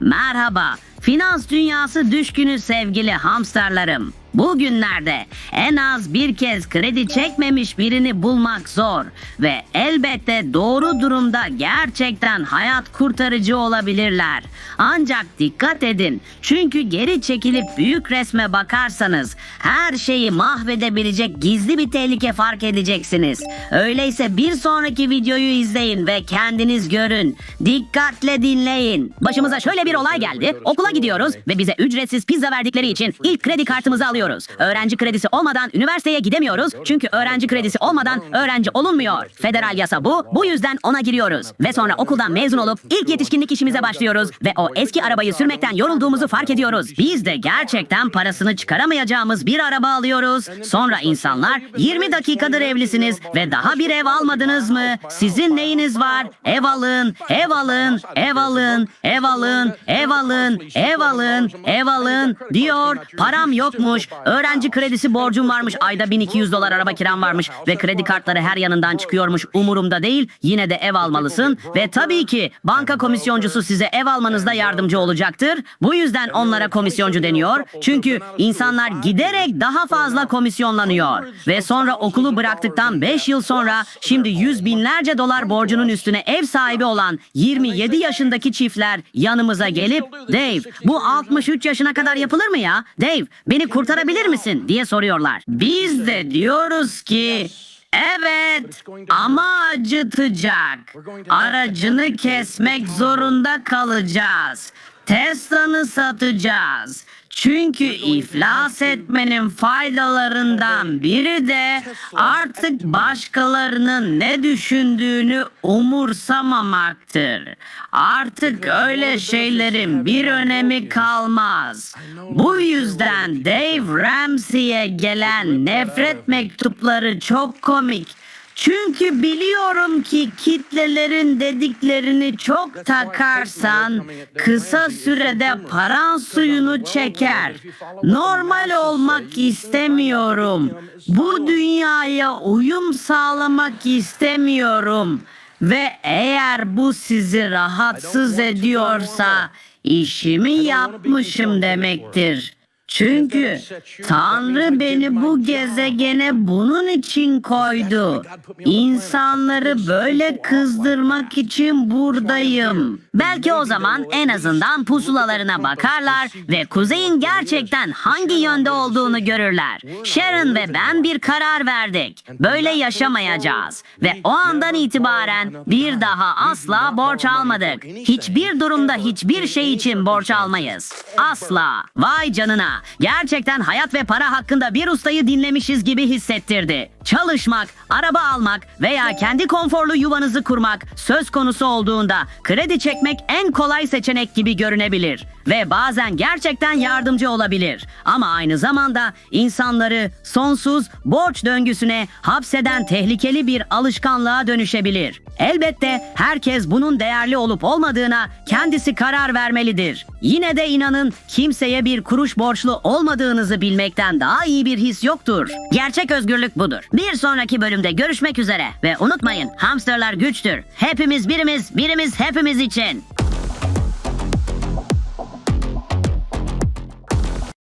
Merhaba, finans dünyası düşkünü sevgili hamsterlarım. Bugünlerde en az bir kez kredi çekmemiş birini bulmak zor ve elbette doğru durumda gerçekten hayat kurtarıcı olabilirler. Ancak dikkat edin çünkü geri çekilip büyük resme bakarsanız her şeyi mahvedebilecek gizli bir tehlike fark edeceksiniz. Öyleyse bir sonraki videoyu izleyin ve kendiniz görün. Dikkatle dinleyin. Başımıza şöyle bir olay geldi. Okula gidiyoruz ve bize ücretsiz pizza verdikleri için ilk kredi kartımızı alıyoruz. Öğrenci kredisi olmadan üniversiteye gidemiyoruz. Çünkü öğrenci kredisi olmadan öğrenci olunmuyor. Federal yasa bu. Bu yüzden ona giriyoruz. Ve sonra okuldan mezun olup ilk yetişkinlik işimize başlıyoruz. Ve o eski arabayı sürmekten yorulduğumuzu fark ediyoruz. Biz de gerçekten parasını çıkaramayacağımız bir araba alıyoruz. Sonra insanlar 20 dakikadır evlisiniz ve daha bir ev almadınız mı? Sizin neyiniz var? Ev alın, ev alın, ev alın, ev alın, ev alın, ev alın, ev alın diyor. Param yokmuş. Öğrenci kredisi borcum varmış. Ayda 1200 dolar araba kiram varmış ve kredi kartları her yanından çıkıyormuş. Umurumda değil. Yine de ev almalısın ve tabii ki banka komisyoncusu size ev almanızda yardımcı olacaktır. Bu yüzden onlara komisyoncu deniyor. Çünkü insanlar giderek daha fazla komisyonlanıyor. Ve sonra okulu bıraktıktan 5 yıl sonra şimdi yüz binlerce dolar borcunun üstüne ev sahibi olan 27 yaşındaki çiftler yanımıza gelip Dave bu 63 yaşına kadar yapılır mı ya? Dave beni kurtarabilir misin diye soruyorlar. Biz de diyoruz ki Evet ama acıtacak. Aracını kesmek zorunda kalacağız. Tesla'nı satacağız. Çünkü iflas etmenin faydalarından biri de artık başkalarının ne düşündüğünü umursamamaktır. Artık öyle şeylerin bir önemi kalmaz. Bu yüzden Dave Ramsey'e gelen nefret mektupları çok komik. Çünkü biliyorum ki kitlelerin dediklerini çok takarsan kısa sürede paran suyunu çeker. Normal olmak istemiyorum. Bu dünyaya uyum sağlamak istemiyorum. Ve eğer bu sizi rahatsız ediyorsa işimi yapmışım demektir. Çünkü Tanrı beni bu gezegene bunun için koydu. İnsanları böyle kızdırmak için buradayım. Belki o zaman en azından pusulalarına bakarlar ve kuzeyin gerçekten hangi yönde olduğunu görürler. Sharon ve ben bir karar verdik. Böyle yaşamayacağız. Ve o andan itibaren bir daha asla borç almadık. Hiçbir durumda hiçbir şey için borç almayız. Asla. Vay canına. Gerçekten hayat ve para hakkında bir ustayı dinlemişiz gibi hissettirdi. Çalışmak, araba almak veya kendi konforlu yuvanızı kurmak söz konusu olduğunda kredi çekmek en kolay seçenek gibi görünebilir ve bazen gerçekten yardımcı olabilir. Ama aynı zamanda insanları sonsuz borç döngüsüne hapseden tehlikeli bir alışkanlığa dönüşebilir. Elbette herkes bunun değerli olup olmadığına kendisi karar vermelidir. Yine de inanın kimseye bir kuruş borçlu olmadığınızı bilmekten daha iyi bir his yoktur. Gerçek özgürlük budur. Bir sonraki bölümde görüşmek üzere ve unutmayın hamsterlar güçtür. Hepimiz birimiz, birimiz hepimiz için.